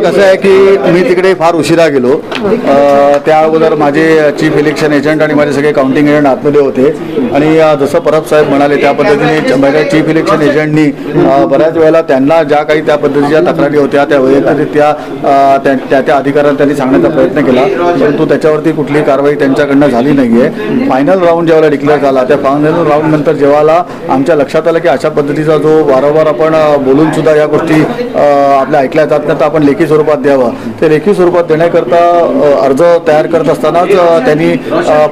कसं आहे की मी तिकडे फार उशिरा गेलो. त्या अगोदर माझे चीफ इलेक्शन एजंट आणि माझे सगळे काउंटिंग एजंट आतमध्ये होते. आणि जसं परब साहेब म्हणाले त्या पद्धतीने माझ्या चीफ इलेक्शन एजंटनी बऱ्याच वेळेला त्यांना ज्या काही त्या पद्धतीच्या तक्रारी होत्या त्या वैयक्तिकरित्या त्या त्या त्या अधिकाऱ्यांना त्यांनी सांगण्याचा प्रयत्न केला. परंतु त्याच्यावरती कुठलीही कारवाई त्यांच्याकडनं झाली नाही आहे फायनल राऊंड ज्यावेळेला डिक्लेअर झाला त्या फायनल राऊंड नंतर जेव्हा आमच्या लक्षात आलं की अशा पद्धतीचा जो वारंवार आपण बोलून सुद्धा या गोष्टी आपल्या ऐकल्या जात नाही तर आपण लेखी स्वरूपात द्यावं. ते लेखी स्वरूपात देण्याकरता अर्ज तयार करत असतानाच त्यांनी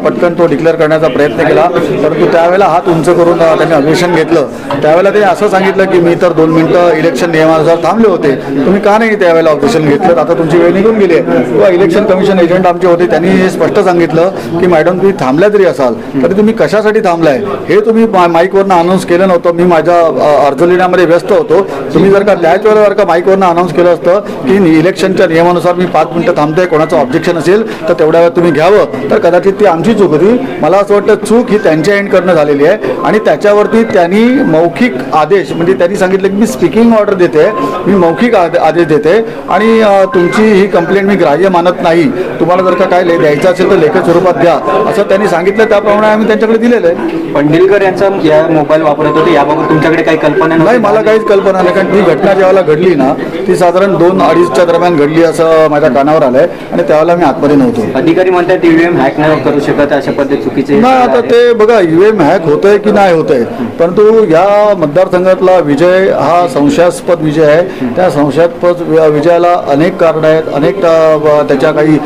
पटकन तो डिक्लेअर करण्याचा प्रयत्न केला. परंतु त्यावेळेला हात उंच करून त्यांनी अधिवेशन घेतलं. त्यावेळेला त्यांनी असं सांगितलं की मी तर दोन मिनिटं इलेक्शन नियमानुसार थांबले होते. तुम्ही का नाही त्यावेळेला ऑब्जेक्शन घेतलं आता तुमची वेळ निघून गेली आहे. किंवा इलेक्शन कमिशन एजंट आमचे होते त्यांनी हे स्पष्ट सांगितलं की मॅडम तुम्ही थांबल्या जरी असाल तरी तुम्ही कशासाठी थांबलाय? हे तुम्ही मा- माईकवरनं अनाऊन्स केलं नव्हतं. मी माझ्या अर्ज लिहिण्यामध्ये व्यस्त होतो. तुम्ही जर का त्याच वेळेला जर का माईकवरनं अनाऊन्स केलं असतं की इलेक्शनच्या नियमानुसार मी पाच मिनिटं थांबते कोणाचं ऑब्जेक्शन असेल तर तेवढ्या वेळात तुम्ही घ्यावं. तर कदाचित ती आमची चूक होती मला असं वाटतं चूक ही त्यांच्या एंडकडनं झालेली आहे. आणि त्याच्यावरती त्यांनी मौखिक आदेश म्हणजे त्यांनी सांगितलं की मी स्पीकिंग ऑर्डर देते मी मौखिक आद- आदेश देते. आणि तुमची ही कंप्लेंट मी ग्राह्य मानत नाही. तुम्हाला जर का काय द्यायचं असेल तर लेखी स्वरूपात द्या. असं त्यांनी सांगितलं. त्याप्रमाणे आम्ही त्यांच्याकडे दिलेलं आहे. पंढीलकर यांचा या मोबाईल वापरत होते. याबाबत तुमच्याकडे काही कल्पना नाही? मला काहीच कल्पना नाही. कारण ती घटना ज्यावेळेला घडली ना ती साधारण दोन अडीचच्या दरम्यान घडली असं माझ्या कानावर आलंय आणि त्यावेळेला मी आतमध्ये नव्हतो. अधिकारी म्हणतात ईव्हीएम हॅक नाही करू शकत अशा पद्धती चुकीचे नाही आता ते बघा ईव्हीएम हॅक होतंय की नाही होतंय परंतु या मतदारसंघातला विजय हा संशयास्पद विजय आहे. त्या संशयास्पद विजयाला अनेक कारणं आहेत अनेक त्याच्या काही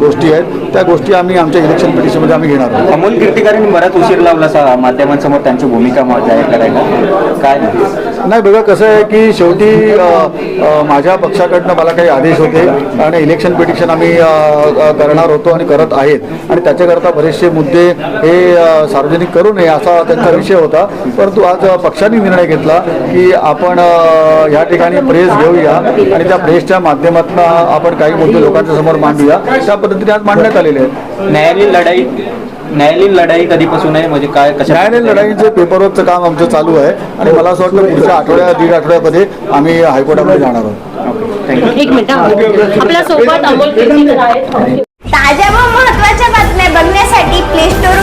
गोष्टी आहेत. त्या गोष्टी आम्ही आमच्या इलेक्शन पिटिशनमध्ये आम्ही घेणार आहोत. अमोल कीर्तिकारांनी बराच उशीर लावला सा माध्यमांसमोर त्यांची भूमिका जाहीर करायला काय? नाही बघा कसं आहे की शेवटी माझ्या पक्षाकडनं मला काही आदेश होते आणि इलेक्शन पिटिशन आम्ही करणार होतो आणि करत आहेत. आणि त्याच्याकरता बरेचसे मुद्दे हे सार्वजनिक करू नये असा त्यांचा विषय होता. परंतु आज पक्षाने निर्णय घेतला की आपण या ठिकाणी प्रेस घेऊया आणि त्या प्रेसच्या माध्यमातून आपण काही मुद्दे लोकांच्या समोर मांडूया. त्या पद्धतीने आज मांडण्यात आलेले आहेत. न्यायालयीन लढाई न्यायालयीन लढाई कधीपासून आहे? म्हणजे काय कशा न्यायालयीन लढाईचं पेपरवर्कचं काम आमचं चालू आहे आणि मला असं वाटतं पुढच्या आठवड्या दीड आठवड्यामध्ये आम्ही हायकोर्टामध्ये जाणार आहोत. एक मिनिट. आपल्यासोबत अमोल कीर्तीकर आहेत. ताज्या व महत्त्वाच्या बातम्या बघण्यासाठी प्ले स्टोअर